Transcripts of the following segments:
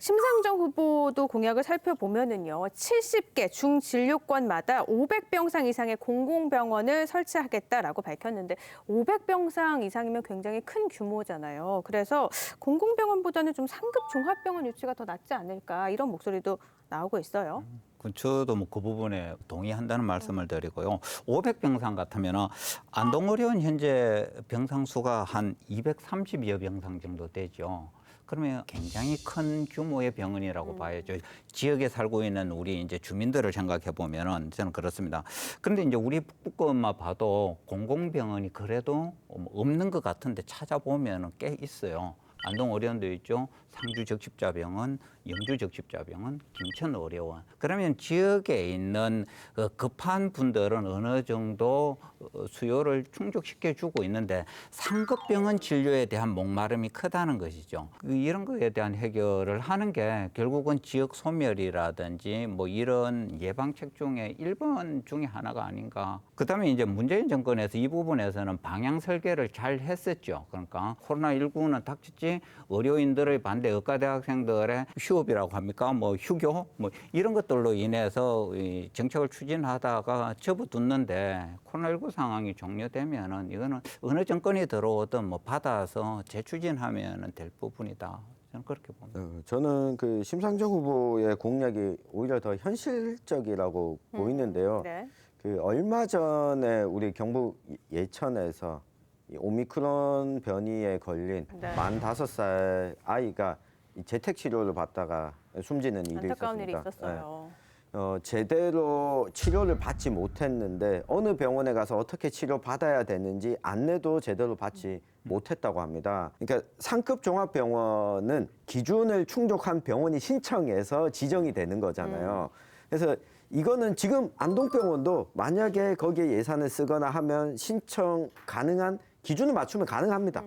심상정 후보도 공약을 살펴보면은요, 70개 중진료권마다 500병상 이상의 공공병원을 설치하겠다라고 밝혔는데 500병상 이상이면 굉장히 큰 규모잖아요. 그래서 공공병원보다는 좀 상급 종합병원 유치가 더 낫지 않을까 이런 목소리도 나오고 있어요. 그 저도 뭐 그 부분에 동의한다는 말씀을 드리고요. 500병상 같으면 안동의료원 현재 병상 수가 한 230여 병상 정도 되죠. 그러면 굉장히 큰 규모의 병원이라고 봐야죠. 지역에 살고 있는 우리 이제 주민들을 생각해 보면은 저는 그렇습니다. 그런데 이제 우리 북부권만 봐도 공공병원이 그래도 없는 것 같은데 찾아보면은 꽤 있어요. 안동 의료원도 있죠. 상주 적십자병원, 영주 적십자병원, 김천 의료원. 그러면 지역에 있는 그 급한 분들은 어느 정도 어, 수요를 충족시켜 주고 있는데 상급 병원 진료에 대한 목마름이 크다는 것이죠. 그 이런 거에 대한 해결을 하는 게 결국은 지역 소멸이라든지 뭐 이런 예방책 중에 일번 중에 하나가 아닌가. 그다음에 이제 문재인 정권에서 이 부분에서는 방향 설계를 잘 했었죠. 그러니까 코로나19는 닥쳤지 의료인들의 반대 의과대학생들의 휴 업이라고 합니까? 뭐 휴교 뭐 이런 것들로 인해서 이 정책을 추진하다가 접어뒀는데 코로나19 상황이 종료되면은 이거는 어느 정권이 들어오든 뭐 받아서 재추진하면은 될 부분이다. 저는 그렇게 봅니다. 어, 저는 그 심상정 후보의 공약이 오히려 더 현실적이라고 보이는데요. 네. 그 얼마 전에 우리 경북 예천에서 이 오미크론 변이에 걸린 네. 만 다섯 살 아이가 이 재택 치료를 받다가 숨지는 일이 안타까운 일이 있었습니다. 네. 있었어요. 어, 제대로 치료를 받지 못했는데 어느 병원에 가서 어떻게 치료 받아야 되는지 안내도 제대로 받지 못했다고 합니다. 그러니까 상급 종합병원은 기준을 충족한 병원이 신청해서 지정이 되는 거잖아요. 그래서 이거는 지금 안동병원도 만약에 거기에 예산을 쓰거나 하면 신청 가능한 기준을 맞추면 가능합니다.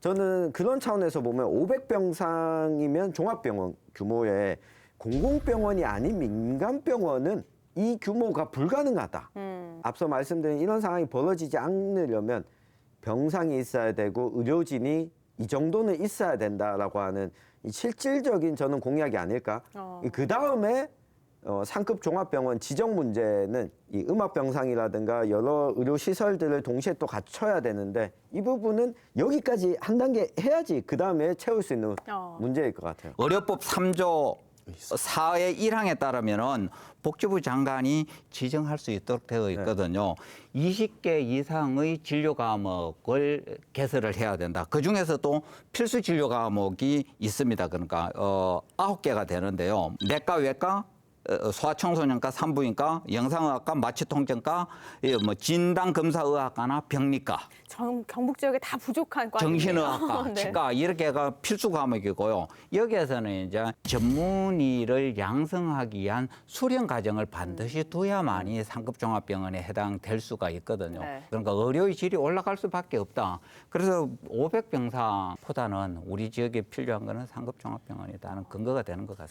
저는 그런 차원에서 보면 500병상이면 종합병원 규모의 공공병원이 아닌 민간병원은 이 규모가 불가능하다. 음. 앞서 말씀드린 이런 상황이 벌어지지 않으려면 병상이 있어야 되고 의료진이 이 정도는 있어야 된다라고 하는 이 실질적인 저는 공약이 아닐까. 어. 그 다음에 어, 상급 종합병원 지정 문제는 이 음압병상이라든가 여러 의료 시설들을 동시에 또 갖춰야 되는데 이 부분은 여기까지 한 단계 해야지 그 다음에 채울 수 있는 어. 문제일 것 같아요. 의료법 3조 4의 1항에 따르면은 복지부 장관이 지정할 수 있도록 되어 있거든요. 20개 이상의 진료 과목을 개설을 해야 된다. 그 중에서도 필수 진료 과목이 있습니다. 그러니까 어 9개가 되는데요. 내과, 외과, 어, 소아청소년과 산부인과, 영상의학과, 마취통증과, 이뭐 진단 검사의학과나 병리과. 전 경북 지역에 다 부족한 과이네요. 정신의학과, 네. 치과 이렇게가 필수 과목이고요. 여기에서는 이제 전문의를 양성하기 위한 수련 과정을 반드시 둬야만이 상급 종합병원에 해당될 수가 있거든요. 네. 그러니까 의료의 질이 올라갈 수밖에 없다. 그래서 500병상보다는 우리 지역에 필요한 거는 상급 종합병원이다는 근거가 되는 것 같습니다.